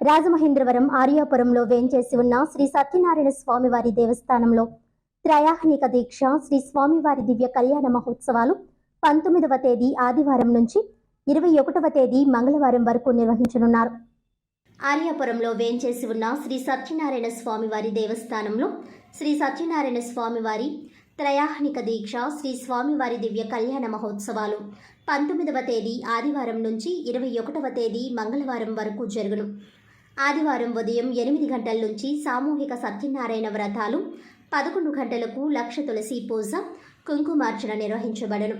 రాజమహేంద్రవరం ఆర్యాపురంలో వేంచేసి ఉన్న శ్రీ సత్యనారాయణ స్వామివారి దేవస్థానంలో త్రయాహనిక దీక్ష శ్రీ స్వామివారి దివ్య కళ్యాణ మహోత్సవాలు పంతొమ్మిదవ తేదీ ఆదివారం నుంచి ఇరవై ఒకటవ తేదీ మంగళవారం వరకు నిర్వహించనున్నారు. ఆర్యాపురంలో వేంచేసి ఉన్న శ్రీ సత్యనారాయణ స్వామివారి దేవస్థానంలో శ్రీ సత్యనారాయణ స్వామివారి త్రయాహనిక దీక్ష శ్రీ స్వామివారి దివ్య కళ్యాణ మహోత్సవాలు పంతొమ్మిదవ తేదీ ఆదివారం నుంచి ఇరవై ఒకటవ తేదీ మంగళవారం వరకు జరుగును. ఆదివారం ఉదయం ఎనిమిది గంటల నుంచి సామూహిక సత్యనారాయణ వ్రతాలు పదకొండు గంటలకు లక్ష తులసి పూజ కుంకుమార్చన నిర్వహించబడను.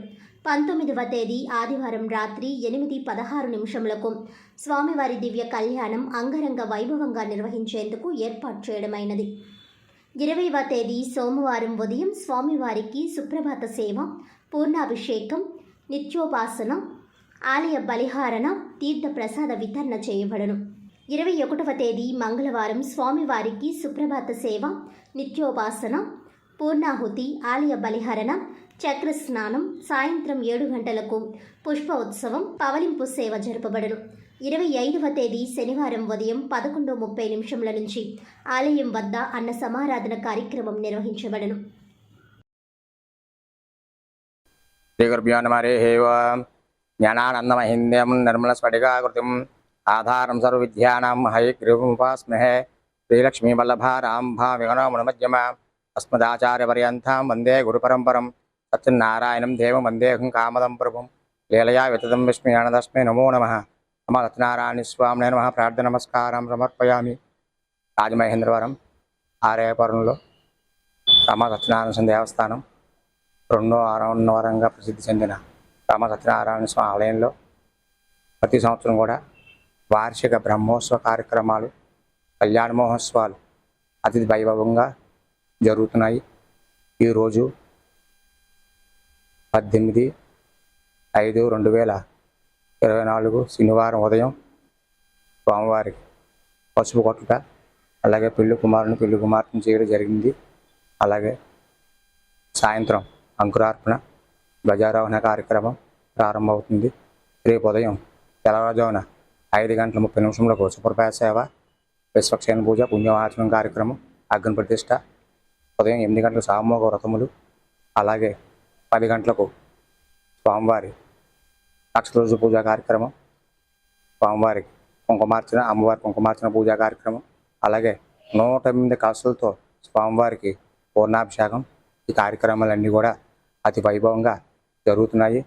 పంతొమ్మిదవ తేదీ ఆదివారం రాత్రి ఎనిమిది పదహారు నిమిషములకు స్వామివారి దివ్య కళ్యాణం అంగరంగ వైభవంగా నిర్వహించేందుకు ఏర్పాటు చేయడమైనది. ఇరవైవ తేదీ సోమవారం ఉదయం స్వామివారికి సుప్రభాత సేవ పూర్ణాభిషేకం నిత్యోపాసన ఆలయ బలిహారణ తీర్థ ప్రసాద వితరణ చేయబడను. ఇరవై ఒకటవ తేదీ మంగళవారం స్వామివారికి సుప్రభాత సేవ నిత్యోపాసన పూర్ణాహుతి ఆలయ బలిహరణ చక్ర స్నానం సాయంత్రం ఏడు గంటలకు పుష్ప ఉత్సవం పవలింపు సేవ జరపబడను. ఇరవై ఐదవ తేదీ శనివారం ఉదయం పదకొండు ముప్పై నిమిషముల నుంచి ఆలయం వద్ద అన్న సమారాధన కార్యక్రమం నిర్వహించబడను. శ్రీగురుభ్యో నమ హరి ఆధారం సర్వవిద్యానాం హయగ్రీవముపాస్మహే శ్రీలక్ష్మీవల్లభారాంభా విగణోముణమధ్యమ అస్మదాచార్యపర్యంతం వందే గురుపరంపరం. సత్యనారాయణం దేవం వందేహం కామదం ప్రభుం. లీలయా వితతం విష్ణుయానదస్మై నమో నమ. నమ సత్యనారాయణ స్వామి నమ. ప్రార్థ నమస్కారం సమర్పయామి. రాజమహేంద్రవరం ఆర్యపురంలో రామ సత్యనారాయణ దేవస్థానం. రెండో ఆరవరంగా ప్రసిద్ధి చెందిన రామ సత్యనారాయణ స్వామి ఆలయంలో ప్రతి సంవత్సరం కూడా వార్షిక బ్రహ్మోత్సవ కార్యక్రమాలు కళ్యాణ మహోత్సవాలు అతి వైభవంగా జరుగుతున్నాయి. ఈరోజు పద్దెనిమిది ఐదు రెండు వేల ఇరవై నాలుగు శనివారం ఉదయం స్వామివారికి పసుపు కొట్టుట అలాగే పెళ్ళి కుమారుని పెళ్ళి కుమార్తెను చేయడం జరిగింది. అలాగే సాయంత్రం అంకురార్పణ ధ్వజారోహణ కార్యక్రమం ప్రారంభమవుతుంది. రేపు ఉదయం తెల్లవారుజామున ఐదు గంటల ముప్పై నిమిషంలో సుప్రభాత సేవ విశ్వక్షేణ పూజ పుణ్యవాచనం కార్యక్రమం అగ్ని ప్రతిష్ట ఉదయం ఎనిమిది గంటలకు సామూహిక వ్రతములు అలాగే పది గంటలకు స్వామివారి లక్షరోజు పూజా కార్యక్రమం స్వామివారికి కుంకుమార్చన అమ్మవారి కుంకుమార్చన పూజా కార్యక్రమం అలాగే నూట ఎనిమిది కాసులతో స్వామివారికి పూర్ణాభిషేకం. ఈ కార్యక్రమాలన్నీ కూడా అతి వైభవంగా జరుగుతున్నాయి.